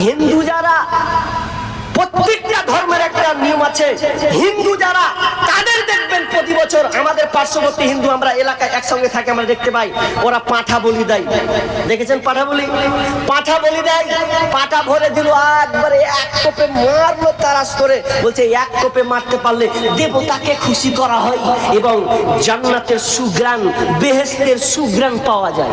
হিন্দু যারা প্রত্যেকটা ধর্মের একটা নিয়ম আছে। হিন্দু যারা, তাদের দেখবেন প্রতি বছর আমাদের পার্শ্ববর্তী হিন্দু আমরা এলাকায় একসঙ্গে থাকি, আমরা দেখতে পাই, ওরা পাঁঠা বলি দেয়। দেখেছেন পাঁঠা বলি? পাঁঠা বলি দেয়, পাঁঠা ভরে দিল, একবারে এক কোপে মারলো তারাস করে। বলছে, এক কোপে মারতে পারলে দেবতাকে খুশি করা হয় এবং জান্নাতের সুগ্রাণ বেহেস্তের সুগ্রাণ পাওয়া যায়।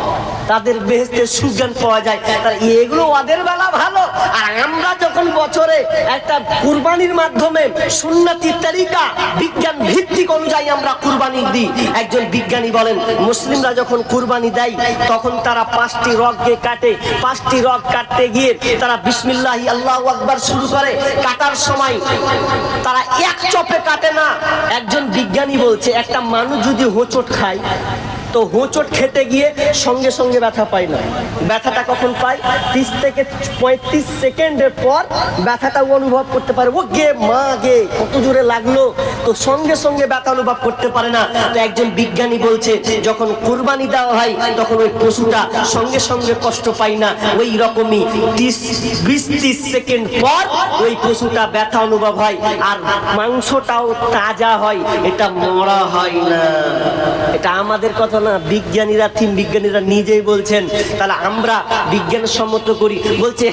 তাদের বেহেস্তের সুগ্রাণ পাওয়া যায়। তার, এগুলো ওদের বেলা ভালো, আর আমরা যখন বছরে একটা কুরবানির মাধ্যমে সুন্নতি তালিকা বিজ্ঞান ভিত্তিক অনুযায়ী আমরা কুরবানি দিই। একজন বিজ্ঞানী বলেন, মুসলিমরা যখন কুরবানি দেয়, তখন তারা পাঁচটি রগকে কাটে। পাঁচটি রগ কাটতে গিয়ে তারা বিসমিল্লাহি, আল্লাহ আকবার শুরু করে। কাটার সময় তারা এক চপে কাটে না। একজন বিজ্ঞানী বলছে, একটা মানুষ যদি হোঁচট খায় তো হোঁচট খেতে গিয়ে সঙ্গে সঙ্গে ব্যথা পাই না। ব্যথাটা কখন পাই তিরিশ থেকে পঁয়ত্রিশ সেকেন্ডের পর ব্যথাটা অনুভব করতে পারে। ও গে মা গে কত জোরে লাগল তো সঙ্গে সঙ্গে ব্যথা অনুভব করতে পারে না। তো একজন বিজ্ঞানী বলছে, যখন কুরবানি দেওয়া হয়, তখন ওই পশুটা সঙ্গে সঙ্গে কষ্ট পায় না। ওই রকমই তিরিশ, বিশ, ত্রিশ সেকেন্ড পর ওই পশুটা ব্যথা অনুভব হয়। আর মাংসটাও তাজা হয়, এটা মরা হয় না। এটা আমাদের কথা না, বিজ্ঞানীরা, থিম বিজ্ঞানীরা নিজেই বলছেন। তাহলে আমরা বিজ্ঞান সম্মত করি। বলছে,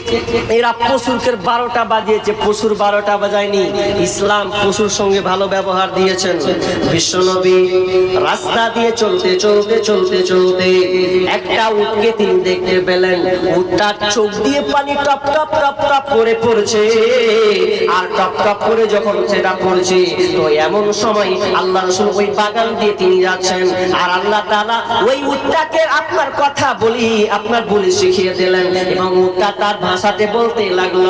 এরা পশুরকে বারোটা বাজিয়েছে, পশুর বারোটা বাজায়নি। ইসলাম পশুর সঙ্গে ভালো ব্যবহার দিয়েছেন। বিশ্বনবী রাস্তা দিয়ে চলতে চলতে চলতে চলতে একটা উটকে তিনি দেখতে পেলেন। উটটার চোখ দিয়ে পানি টপ টপ টপ টপ করে পড়ছে। আর টপ টপ করে যখন সেটা পড়ছে, তো এমন সময় আল্লাহ রসুল ওই বাগান দিয়ে তিনি যাচ্ছেন। আর আল্লাহ তাআলা ওই উটটাকে আপনার কথা বলি, আপনার বলি শিখিয়ে দিলেন এবং উটটা তার ভাষাতে বলতে লাগল।